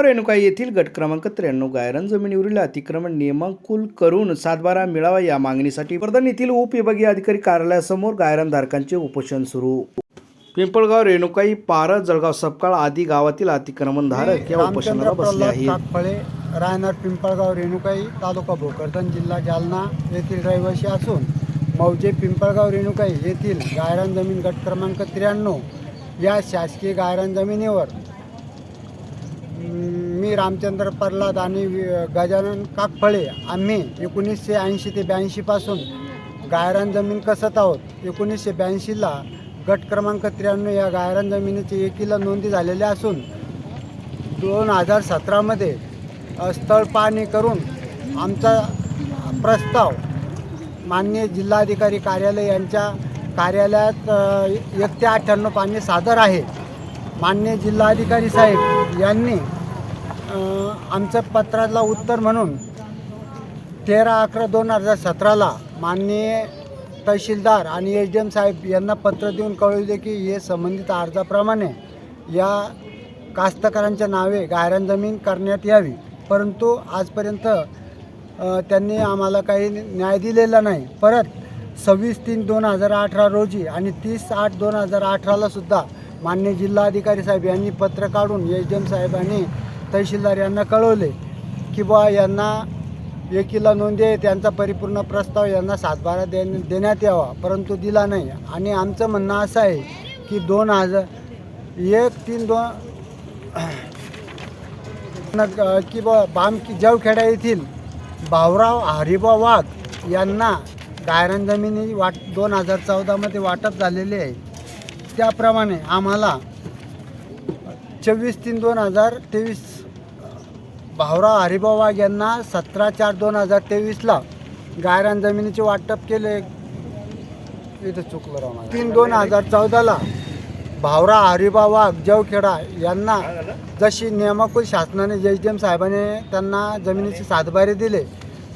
पिंपळगाव रेणुका येथील गट क्रमांक त्र्याण्णव गायरन जमिनीवरील अतिक्रमण नियमांकुल करून सातबारा मिळावा या मागणीसाठी वर्धन येथील उपविभागीय अधिकारी कार्यालयासमोर गायरनधारकांचे उपोषण सुरू. पिंपळगाव रेणुकाई पारळ जळगाव सपकाळ आदी गावातील अतिक्रमणधारक या उपोषणाला बसले आहेत. काकफळे राहणार पिंपळगाव रेणुकाई तालुका भोकरदन जिल्हा जालना येथील रहिवासी असून मौजे पिंपळगाव रेणुकाई येथील गायरान जमीन गट क्रमांक त्र्याण्णव या शासकीय गायरान जमिनीवर मी रामचंद्र प्रल्हाद आणि गजानन काकफळे. आम्ही एकोणीसशे ऐंशी ते ब्याऐंशीपासून गायरान जमीन कसत आहोत. एकोणीसशे ब्याऐंशीला गट क्रमांक त्र्याण्णव या गायरान जमिनीची एकीला नोंदी झालेल्या असून दोन हजार सतरामध्ये स्थळ पाहणी करून आमचा प्रस्ताव माननीय जिल्हाधिकारी कार्यालय यांच्या कार्यालयात एक ते अठ्ठ्याण्णव पाणी सादर आहे. माननीय जिल्हाधिकारी साहेब यांनी आमच्या आमचं पत्राला उत्तर म्हणून तेरा अकरा दोन हजार सतराला माननीय तहसीलदार आणि एच डी एम साहेब यांना पत्र देऊन कळवले की हे संबंधित अर्जाप्रमाणे या कास्तकारांच्या नावे गायरान जमीन करण्यात यावी. परंतु आजपर्यंत त्यांनी आम्हाला काही न्याय दिलेला नाही. परत सव्वीस तीन दोन हजार अठरा रोजी आणि तीस आठ दोन हजार अठरालासुद्धा मान्य जिल्हाधिकारी साहेब यांनी पत्र काढून एच डी एम साहेबांनी तहसीलदार यांना कळवले की बुवा यांना एकीला नोंदी आहे त्यांचा परिपूर्ण प्रस्ताव यांना सातबारा दे देण्यात यावा परंतु दिला नाही. आणि आमचं म्हणणं असं आहे की दोन हजार एक तीन दोन की बा बाम जवखेडा येथील भाऊराव हरिबा वाघ यांना गायरान जमिनी वाट दोन हजार चौदामध्ये वाटप झालेली आहे. त्याप्रमाणे आम्हाला चोवीस तीन दोन हजार तेवीस भाऊराव हरिभाऊ वाघ यांना सतरा चार दोन हजार तेवीसला गायरान जमिनीचे वाटप केले. इथं चुकलं राव तीन दोन हजार चौदाला भावरा हरिभाऊ वाघ जवखेडा यांना जशी नियमाकुल शासनाने एच डी एम साहेबाने त्यांना जमिनीचे सातबारे दिले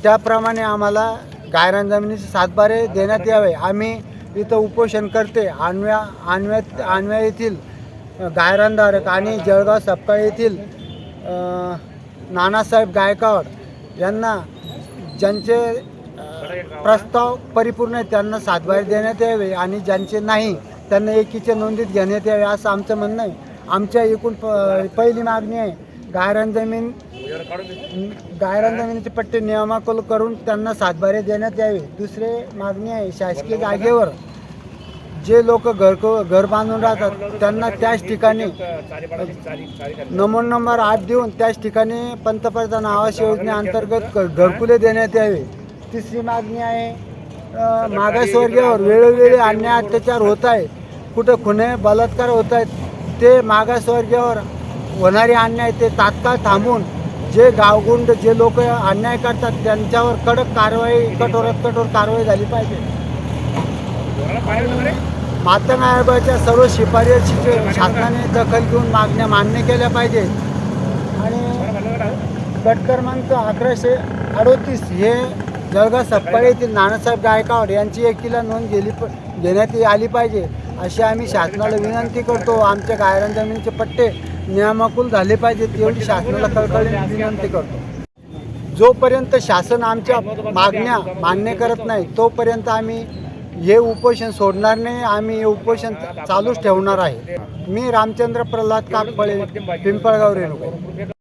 त्याप्रमाणे आम्हाला गायरान जमिनीचे सातबारे देण्यात यावे. आम्ही इथं उपोषण करते. आणव्या आणव्यात आणव्या येथील गायरानधारक आणि जळगाव सपकाळ येथील नानासाहेब गायकवाड यांना ज्यांचे प्रस्ताव परिपूर्ण आहे त्यांना सातबारे देण्यात यावे आणि ज्यांचे नाही त्यांना एकीच्या नोंदीत घेण्यात यावे असं आमचं म्हणणं आहे. आमच्या एकूण प पहिली मागणी आहे गायरान जमीन गायरान जमिनीचे पट्टे नियमाकुल करून त्यांना सातबारे देण्यात यावे. दुसरे मागणी आहे शासकीय जागेवर जे लोक घर घर बांधून राहतात त्यांना त्याच ठिकाणी नमो नंबर आठ देऊन त्याच ठिकाणी पंतप्रधान आवास योजनेअंतर्गत घरकुले देण्यात यावे. तिसरी मागणी आहे मागासवर्गीयावर वेळोवेळी अन्याय अत्याचार होत आहे. कुठं खुने बलात्कार होत आहेत ते मागासवर्गीयावर होणारे अन्याय ते तात्काळ थांबून जे गावगुंड जे लोक अन्याय करतात त्यांच्यावर कडक कारवाई कठोरात कठोर कारवाई झाली पाहिजे. मातंग आयोगाच्या सर्व शिफारशीचे शासनाने दखल घेऊन मागण्या मान्य केल्या पाहिजेत. आणि गट क्रमांक अकराशे अडोतीस हे जळगाव सप्पाळे येथील नानासाहेब गायकवाड यांची एकीला नोंद गेली प घेण्यात आली पाहिजे. अशी आम्ही शासनाला विनंती करतो. आमच्या गायरान जमिनीचे पट्टे नियमाकुल झाले पाहिजेत एवढी शासनाला कळकळीने विनंती करतो. जोपर्यंत शासन आमच्या मागण्या मान्य करत नाही तोपर्यंत आम्ही हे उपोषण सोडणार नाही आम्ही हे उपोषण चालूच ठेवणार आहे. मी रामचंद्र प्रल्हाद काकफळे पिंपळगाव रेणुका